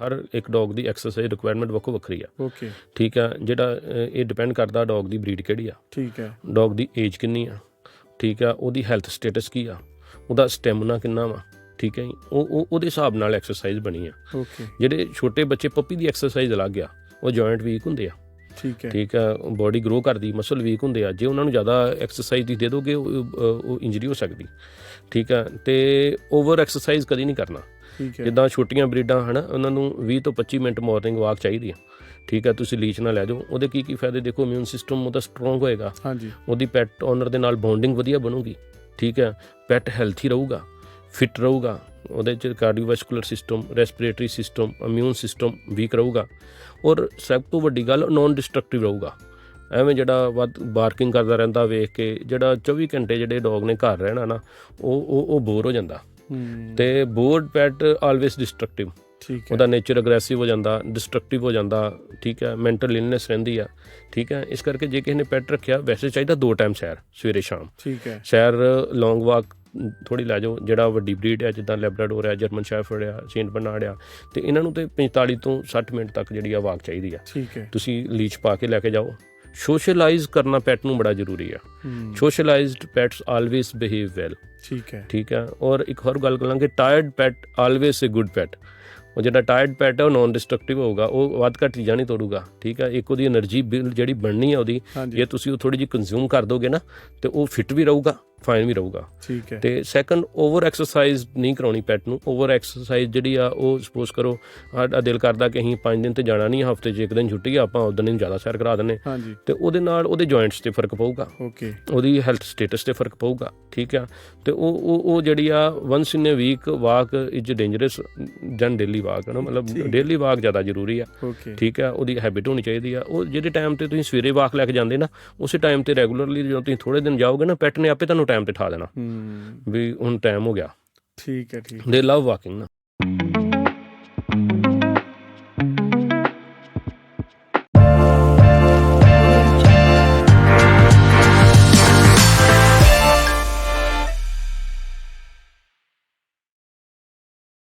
ਹਰ ਇੱਕ ਡੌਗ ਦੀ exercise requirement ਵੱਖੋ ਵੱਖਰੀ ਆ। ਓਕੇ ਠੀਕ ਆ ਜਿਹੜਾ ਇਹ ਡਿਪੈਂਡ ਕਰਦਾ ਡੌਗ ਦੀ ਬਰੀਡ ਕਿਹੜੀ ਆ। ਠੀਕ ਹੈ। ਡੌਗ ਦੀ ਏਜ ਕਿੰਨੀ ਆ। ਠੀਕ ਆ ਉਹਦੀ ਹੈਲਥ ਸਟੇਟਸ ਕੀ ਆ। ਉਹਦਾ ਸਟੈਮਿਨਾ ਕਿੰਨਾ ਵਾ। ਠੀਕ ਹੈ ਉਹ ਉਹ ਉਹਦੇ ਹਿਸਾਬ ਨਾਲ ਐਕਸਰਸਾਈਜ਼ ਬਣੀ ਆ। ਓਕੇ ਜਿਹੜੇ ਛੋਟੇ ਬੱਚੇ ਪੱਪੀ ਦੀ ਐਕਸਰਸਾਈਜ਼ ਲੱਗ ਗਿਆ ਉਹ ਜੁਆਇੰਟ ਵੀਕ ਹੁੰਦੇ ਆ। ਠੀਕ ਹੈ। ਠੀਕ ਆ ਬੋਡੀ ਗਰੋ ਕਰਦੀ ਮਸਲ ਵੀਕ ਹੁੰਦੇ ਆ ਜੇ ਉਹਨਾਂ ਨੂੰ ਜ਼ਿਆਦਾ ਐਕਸਰਸਾਈਜ਼ ਦੀ ਦੇ ਦੋਗੇ ਉਹ ਇੰਜਰੀ ਹੋ ਸਕਦੀ। ਠੀਕ ਆ ਤੇ ਓਵਰ ਐਕਸਰਸਾਈਜ਼ ਕਦੀ ਨਹੀਂ ਕਰਨਾ। ਠੀਕ ਹੈ। ਜਿੱਦਾਂ ਛੋਟੀਆਂ ਬਰੀਡਾਂ ਹਨਾ ਉਹਨਾਂ ਨੂੰ 20 ਤੋਂ 25 ਮਿੰਟ ਮਾਰਨਿੰਗ ਵਾਕ ਚਾਹੀਦੀ ਆ। ਠੀਕ ਆ ਤੁਸੀਂ ਲੀਚ ਨਾਲ ਲੈ ਜਾਓ ਉਹਦੇ ਕੀ ਕੀ ਫਾਇਦੇ ਦੇਖੋ ਇਮਿਊਨ ਸਿਸਟਮ ਉਹਦਾ ਸਟਰੋਂਗ ਹੋਏਗਾ। ਹਾਂਜੀ। ਉਹਦੀ ਪੈਟ ਓਨਰ ਦੇ ਨਾਲ ਬੌਂਡਿੰਗ ਵਧੀਆ ਬਣੂਗੀ। ਠੀਕ ਹੈ ਪੈਟ ਹੈਲਥੀ ਰਹੂਗਾ। ਫਿਟ ਰਹੂਗਾ ਉਹਦੇ ਚ cardiovascular system respiratory system immune system weak ਰਹੂਗਾ ਔਰ ਸਭ ਤੋਂ ਵੱਡੀ ਗੱਲ ਨਾਨ ਡਿਸਟਰਕਟਿਵ ਰਹੂਗਾ। ਐਵੇਂ ਜਿਹੜਾ ਵੱਧ ਬਾਰਕਿੰਗ ਕਰਦਾ ਰਹਿੰਦਾ ਵੇਖ ਕੇ ਜਿਹੜਾ 24 ਘੰਟੇ ਜਿਹੜੇ ਡੌਗ ਨੇ ਘਰ ਰਹਿਣਾ ਨਾ ਉਹ ਉਹ ਉਹ ਬੋਰ ਹੋ ਜਾਂਦਾ। ਤੇ ਬੋਰਡ ਪੈਟ ਆਲਵੇਸ ਡਿਸਟਰਕਟਿਵ ਠੀਕ ਹੈ। ਉਹਦਾ ਨੇਚਰ ਅਗਰੈਸਿਵ ਹੋ ਜਾਂਦਾ ਡਿਸਟਰਕਟਿਵ ਹੋ ਜਾਂਦਾ ਠੀਕ ਹੈ ਮੈਂਟਲ ਇਲਨੈਸ ਰਹਿੰਦੀ ਆ ਠੀਕ ਹੈ ਇਸ ਕਰਕੇ ਜੇ ਕਿਸੇ ਨੇ ਪੈਟ ਰੱਖਿਆ ਵੈਸੇ ਚਾਹੀਦਾ ਦੋ ਟਾਈਮ ਸੈਰ ਸਵੇਰੇ ਸ਼ਾਮ। ਠੀਕ ਹੈ। ਸੈਰ ਲੌਂਗ ਵਾਕ ਥੋੜੀ ਲੈ ਜਾਓ ਜਿਹੜਾ ਵੱਡੀ ਬਰੀਡ ਹੈ ਜਿੱਦਾਂ ਲੈਬਰਾਡੋਰ ਹੈ ਜਰਮਨ ਸ਼ੈਫਰਡ ਹੈ ਸੇਂਟ ਬਰਨਾਰਡ ਆ ਤੇ ਇਹਨਾਂ ਨੂੰ ਤੇ 45 ਤੋਂ 60 ਮਿੰਟ ਤੱਕ ਜਿਹੜੀ ਆ ਵਾਕ ਚਾਹੀਦੀ ਆ। ਠੀਕ ਹੈ। ਤੁਸੀਂ ਲੀਚ ਪਾ ਕੇ ਲੈ ਕੇ ਜਾਓ। ਸੋਸ਼ਲਾਈਜ਼ ਕਰਨਾ ਪੈਟ ਨੂੰ ਬੜਾ ਜ਼ਰੂਰੀ ਆ। Socialized pets always behave well ਠੀਕ ਹੈ। ਠੀਕ ਹੈ ਔਰ ਇੱਕ ਹੋਰ ਗੱਲ ਕਰਾਂਗੇ tired pet always a good pet ਉਹ ਜਿਹੜਾ ਟਾਇਰਡ ਪੈਟ ਹੈ ਉਹ ਨਾਨ ਡਿਸਟਰਕਟਿਵ ਹੋਊਗਾ ਉਹ ਵੱਧ ਘੱਟ ਚੀਜ਼ਾਂ ਨਹੀਂ ਤੋੜੂਗਾ। ਠੀਕ ਹੈ ਇੱਕ ਉਹਦੀ એનર્ਜੀ ਜਿਹੜੀ ਬਣਨੀ ਆ ਉਹਦੀ ਜੇ ਤੁਸੀਂ ਉਹ ਥੋੜੀ ਜਿਹੀ ਕੰਜ਼ਿਊਮ ਕਰ ਦੋਗੇ ਨਾ ਤੇ ਉਹ ਫਿੱਟ ਵੀ ਰਹੂਗਾ। ਫਾਈਨ ਵੀ ਰਹੂਗਾ। ਠੀਕ ਹੈ। ਤੇ ਸੈਕੰਡ ਓਵਰ ਐਕਸਰਸਾਈਜ਼ ਨਹੀਂ ਕਰਾਉਣੀ ਪੈਟ ਨੂੰ। ਓਵਰ ਐਕਸਰਸਾਈਜ਼ ਜਿਹੜੀ ਆ ਉਹ ਸਪੋਜ਼ ਕਰੋ ਸਾਡਾ ਦਿਲ ਕਰਦਾ ਕਿ ਅਸੀਂ 5 ਦਿਨ ਤੇ ਜਾਣਾ ਨਹੀਂ ਹਫ਼ਤੇ 'ਚ ਇੱਕ ਦਿਨ ਛੁੱਟੀ ਆ ਆਪਾਂ ਉਦੋਂ ਦਿਨ ਜ਼ਿਆਦਾ ਸੈਰ ਕਰਾ ਦਿੰਨੇ ਤੇ ਉਹਦੇ ਨਾਲ ਉਹਦੇ ਜੁਆਇੰਟਸ ਤੇ ਫ਼ਰਕ ਪਊਗਾ। ਓਕੇ ਉਹਦੀ ਹੈਲਥ ਸਟੇਟਸ ਤੇ ਫ਼ਰਕ ਪਊਗਾ ਠੀਕ ਆ? ਤੇ ਉਹ ਉਹ ਉਹ ਜਿਹੜੀ ਆ once in a week walk is dangerous ਜਨ ਡੇਲੀ ਵਾਕ ਨਾ ਮਤਲਬ। ਡੇਲੀ ਵਾਕ ਜ਼ਿਆਦਾ ਜ਼ਰੂਰੀ ਆ। ਠੀਕ ਆ? ਉਹਦੀ ਹੈਬਿਟ ਹੋਣੀ ਚਾਹੀਦੀ ਆ। ਉਹ ਜਿਹੜੇ ਟਾਈਮ ਤੇ ਤੁਸੀਂ ਸਵੇਰੇ ਵਾਕ ਲੈ ਕੇ ਜਾਂਦੇ ਨਾ ਉਸੇ ਟਾਈਮ ਤੇ ਰੈਗੂਲਰਲੀ ਜਦੋਂ ਤੁਸੀਂ ਥੋੜੇ ਦਿਨ ਜਾਓਗੇ ਨਾ ਪੈਟ ਨੇ ਆਪੇ ਤੁਹਾਨੂੰ ਟਾਈਮ ਤੇ ਠਾ ਦੇਣਾ ਵੀ ਹੁਣ ਟਾਈਮ ਹੋ ਗਿਆ। ਠੀਕ ਹੈ ਠੀਕ ਦੇ ਲਵ ਵਾਕਿੰਗ ਨਾ।